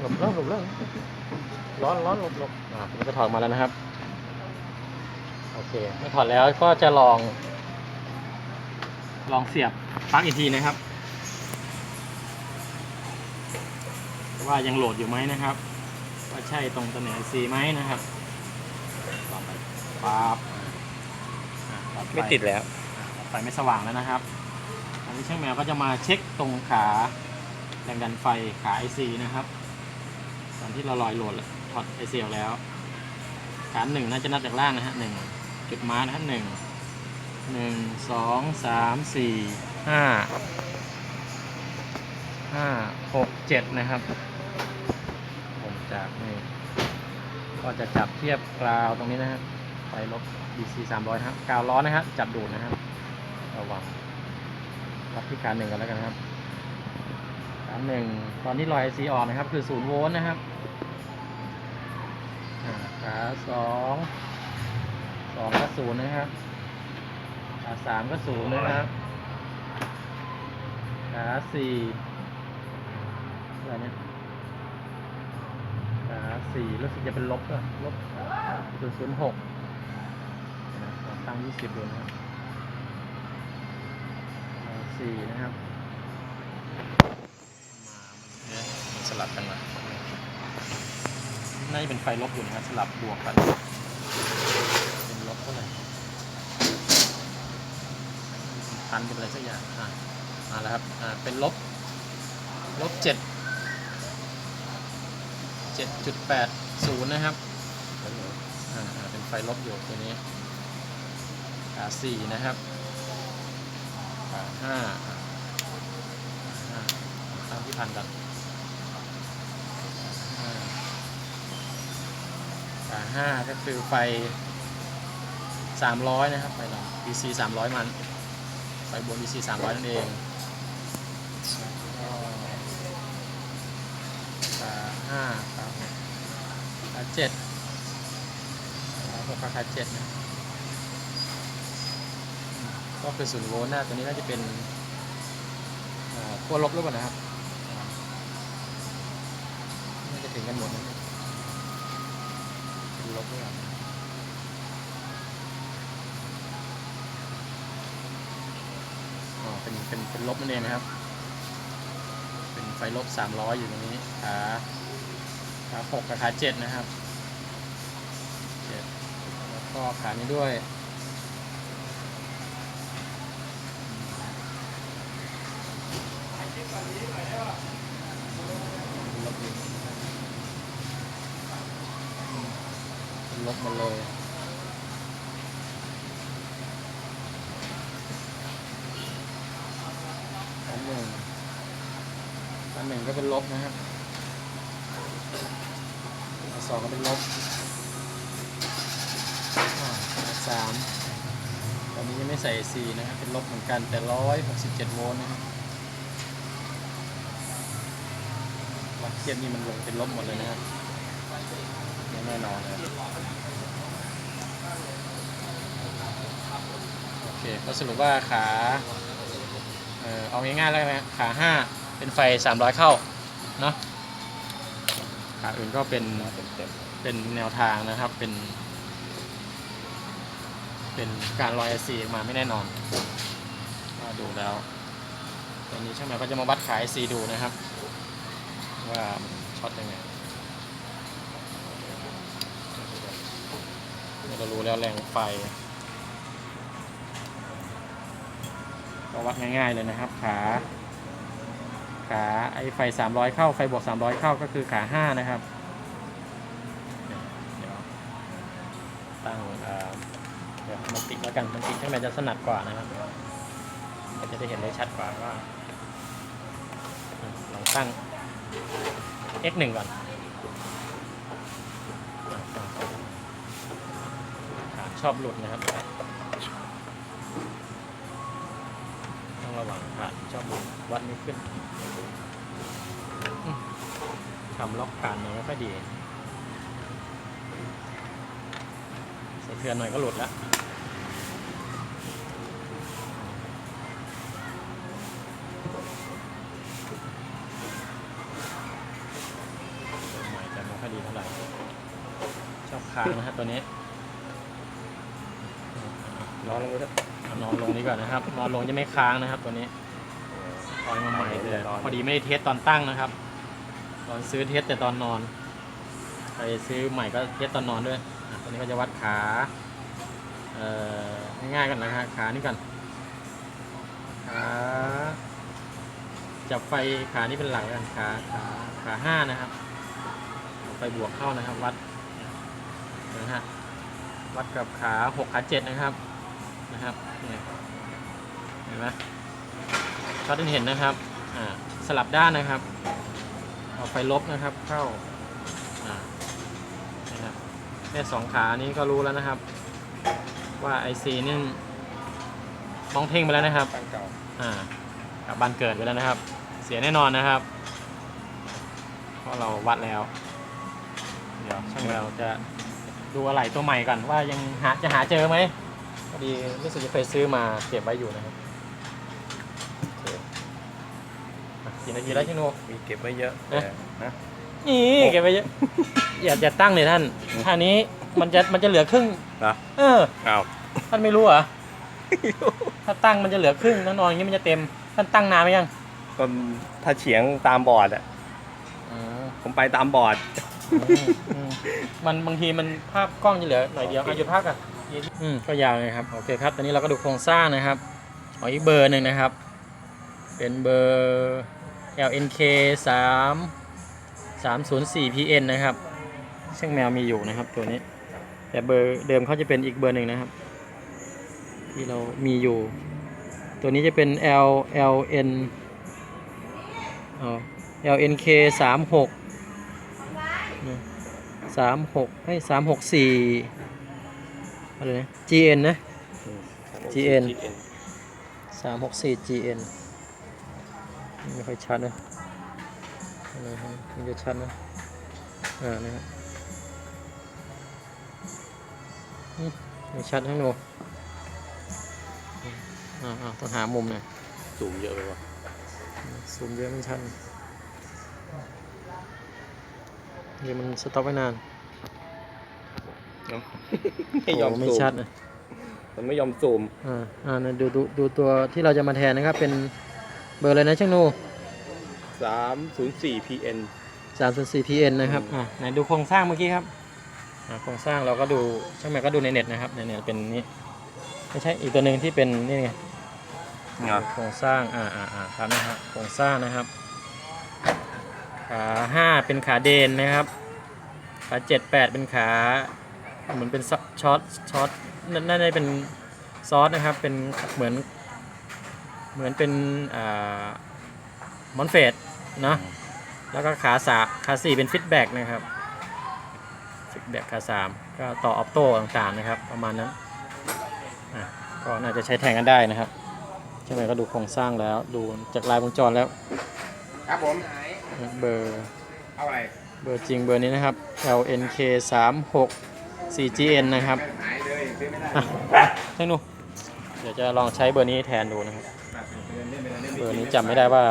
แล้วหลบแล้วร้อนร้อนหลบหลบอ่าผมจะถอดมาแล้วนะครับโอเคเมื่อถอดแล้วก็จะลอง ลองเสียบปลั๊กอีกทีนะครับ ว่ายังโหลดอยู่ไหมนะครับ ว่าใช่ตรงตำแหน่ง IC ไหมนะครับลองไปปั๊บอ่าบไม่ติดแล้วไฟไม่สว่างแล้วนะครับอันนี้ช่างแมวก็จะมาเช็คตรงขาแรงดันไฟขา IC นะครับ ตอนที่เราลอยโหลดล้วถอด IC ออกแล้วขาหนึ่งน่าจะนับจากล่างนะฮะหนึ่งจุดมานะครับหนึ่งหนึ่งสองสามสี่ห้าห้าหกเจ็ดนะครับ ผมจากนี่ก็จะจับเทียบกราวตรงนี้นะครับไฟลบ DC 300นะครับกาวร้อนนะครับจับดูดนะครับระวังรับที่การหนึ่งกันแล้วกันครับการหนึ่งตอนนี้ลอย IC ออกนะครับ คือศูนย์โวลต์นะครับ ขาสองสองก็ศูนย์นะครับขาสามก็ศูนย์นะครับขาสี่อะไรเนี่ยขาสี่รู้สึกจะเป็นลบอะลบศูนย์ศูนย์หกตั้งยี่สิบดูนะครับขาสี่นะครับมาสลับกันมา น่าจะเป็นไฟลบอยู่นะครับสลับบวกกัน เป็นลบเท่าไหร่พันเป็นอะไรสักอย่างอะมาแล้วครับอ่าเป็นลบลบเจ็ดเจ็ดจุดแปดศูนย์นะครับอ่าอ่าเป็นไฟลบอยู่ตัวนี้ขาสี่นะครับขาห้าอ่าห้าที่พันกันห้าขา ห้าก็คือไฟสามร้อยนะครับไฟเรา DC สามร้อยมัน ไฟบน DC สามร้อยนั่นเองขาห้าขาหกขาเจ็ดขาหกขาเจ็ดนะก็คือศูนย์โวลต์นะตัวนี้น่าจะเป็นขั้วลบหรือเปล่านะครับน่าจะถึงกันหมดนะ ลบหรือเปล่าอ๋อเป็นเป็นเป็นลบนั่นเองนะครับ เป็นไฟลบสามร้อยอยู่ตรงนี้ขาขาหกกับขาเจ็ดนะครับเจ็ดแล้วก็ขานี้ด้วยลบอยู่เป็น ลบมาเลยอันหนึ่งอันหนึ่งก็เป็นลบนะครับอันสองก็เป็นลบอ่าอันสามตอนนี้ยังไม่ใส่สี่นะครับ เป็นลบเหมือนกันแต่ร้อยหกสิบเจ็ดโวลต์นะครับวัดเทียบนี่มันลงเป็นลบหมดเลยนะครับแน่นอนเลยโอเค ก็สรุปว่าขาเออเอาง่ายๆแล้วกันนะขาห้าเป็นไฟสามร้อยเข้าเนาะขาอื่นก็เป็นเป็นแนวทางนะครับเป็น เป็นการลอยไอซีออกมาไม่แน่นอนก็ดูแล้วตอนนี้ช่างแมวก็จะมาวัดขายซีดูนะครับ ว่ามันช็อตยังไงเรารู้แล้วแรงไฟ วัดง่ายๆเลยนะครับ ขาขาไอไฟ 300 เข้าไฟบวก 300 เข้าก็คือขา 5 นะครับเดี๋ยวตั้งเอ่อเดี๋ยวมันติดแล้วกันมันติดข้างในจะสนัดกว่านะครับก็จะได้เห็นได้ชัดกว่าว่าลองตั้ง x 1ก่อนอะอะขาชอบหลุดนะครับ ต้องระวังขาดชอบวัดไม่ขึ้นอืมทำล็อกการมันไม่ค่อยดีสะเทือนหน่อยก็หลุดแล้วค้างนะฮะตัวนี้นอนลงไปเถอะเอานอนลงนี้ก่อนนะครับ นอนลงจะไม่ค้างนะครับตัวนี้ปล่ อยมาใหม่เลย พอดีไม่ได้เทสตอนตั้งนะครับ ตอนซื้อเทสแต่ตอนนอนใครซื้อใหม่ก็เทสตอนนอนด้วยอะตัวนี้ก็จะวัดขา เอ่อ ง่ายๆกันนะครับขานี่ก่อน ขาจับไฟขานี่เป็นหลักแล้วกันขาขาขาห้านะครับเอาไฟบวกเข้านะครับ วัดนะฮะวัดกับขาหกขาเจ็ดนะครับนะครับเนี่ยเห็นไหม ก็ได้เห็นนะครับสลับด้านนะครับ เอาไฟลบนะครับ เข้านะครับแค่สองขานี้ก็รู้แล้วนะครับ ว่าไอซีนี่มองเพ่งไปแล้วนะครับอ่ากับบานเกิดไปแล้วนะครับ เสียแน่นอนนะครับเพราะเราวัดแล้ว เดี๋ยวช่างเราจะดูอะไรตัวใหม่ก่อนว่ายังหาจะหาเจอไหมพอดีรู้สึกจะเคยซื้อมาเก็บไว้อยู่นะครับโอเคอะ กี่นาทีแล้วชิโน มีเก็บไว้เยอะนะแต่นะนี่เก็บไว้เยอะอย่าอย่าตั้งเลยท่านท่านี้มันจะมันจะเหลือครึ่งเหรอเอออ้าวท่านไม่รู้เหรอถ้าตั้งมันจะเหลือครึ่งถ้านอนอย่างนี้มันจะเต็มท่านตั้งนานไหมยังก็ถ้าเฉียงตามบอร์ดอะอืมผมไปตามบอร์ดอืมมันบางทีมันภาพกล้องจะเหลือหน่อยเดียวอะหยุดภาพกันอืมก็ยาวเลยครับโอเคครับตอนนี้เราก็ดูโครงสร้างนะครับขออีกเบอร์หนึ่งนะครับ เป็นเบอร์ LNK 3 304 PN นะครับ ซึ่งแมวมีอยู่นะครับตัวนี้ แต่เบอร์เดิมเขาจะเป็นอีกเบอร์หนึ่งนะครับ ที่เรามีอยู่ ตัวนี้จะเป็น L LN อ LNK 3 6สามหกให้สามหกสี่อะไรนะ GN นะ GN สามหกสี่ GN ไม่ค่อยชัดนะอะไรฮะมันจะชัดนะอ่านะครับอืมไม่ชัดทั้งโนอ่าอ่าต้องหามุมหน่อยสูงเยอะไปวะซูมเยอะมันชัดเดี๋ยวมันสต็อปไว้นานไม่ยอมโไม่ซูมชัดนะมันไม่ยอมซูมอ่าอ่านะดูดูดูตัวที่เราจะมาแทนนะครับเป็น เบอร์อะไรนะช่างโน304 PN 3 4 PN นะครับอ่าไหนดูโครงสร้างเมื่อกี้ครับอ่าโครงสร้างเราก็ดูช่างแม่ก็ดูในเน็ตนะครับในเน็ตเป็นนี้ไม่ใช่อีกตัวหนึ่งที่เป็นนี่ไงเหรอ โครงสร้างอ่าอ่าอ่าครับนะครับโครงสร้างนะครับขาห้าเป็นขาเดนนะครับขาเจ็ดแปดเป็นขาเหมือนเป็นซช็อตช็อตนั่นน่าจะเป็นซอสนะครับเป็นเหมือน เหมือนเป็นอ่ามอนเฟดเนาะแล้วก็ขาสาขาสี่เป็นฟีดแบ็กนะครับฟีดแบ็กขาสามก็ต่อออโต้ต่างๆนะครับ ประมาณนั้นอะก็น่าจะใช้แทนกันได้นะครับใช่ไหมก็ดูโครงสร้างแล้วดูจากลายวงจรแล้ว ครับผมเบอร์เอาอะไรเบอร์จริงเบอร์นี้นะครับ LNK 3 6 4GN นะครับหายเลยซื้อไม่ได้อะช่างดูเดี๋ยวจะลองใช้เบอร์นี้แทนดูนะครับ เบอร์นี้จำไม่ได้ว่า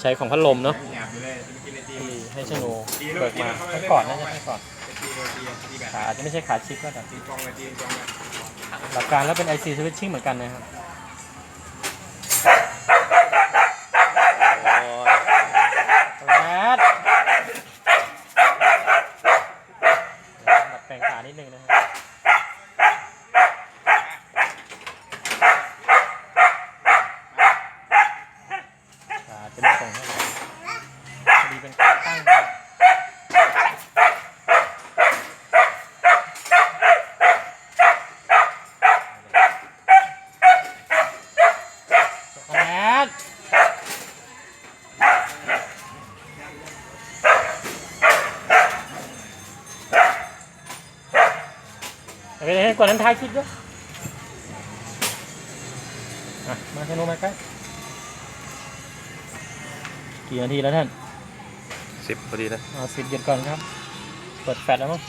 ใช้ของพัดลมเนาะหยาบอยู่เลยจะไปกินไอติมที่ให้ช่างดูเปิดมาให้ก่อนน่าจะให้ก่อนขาอาจจะไม่ใช่ขาชิปก็แต่ตีกองเลยตีกองหลักการแล้วเป็น IC switching เหมือนกันนะครับ โอ้ย แรดดัดแปลงขานิดนึงนะครับขาจะไม่ตรงเท่าไหร่พอดีเป็นขาตั้งนะครับแรด เอา ไปให้กว่านั้นท้ายคลิปด้วยอะมาเทนูมาใกล้กี่นาทีแล้วท่านสิบพอดีนะเอาสิบหยุดก่อนครับ เปิดแฟลชแล้วมั้ง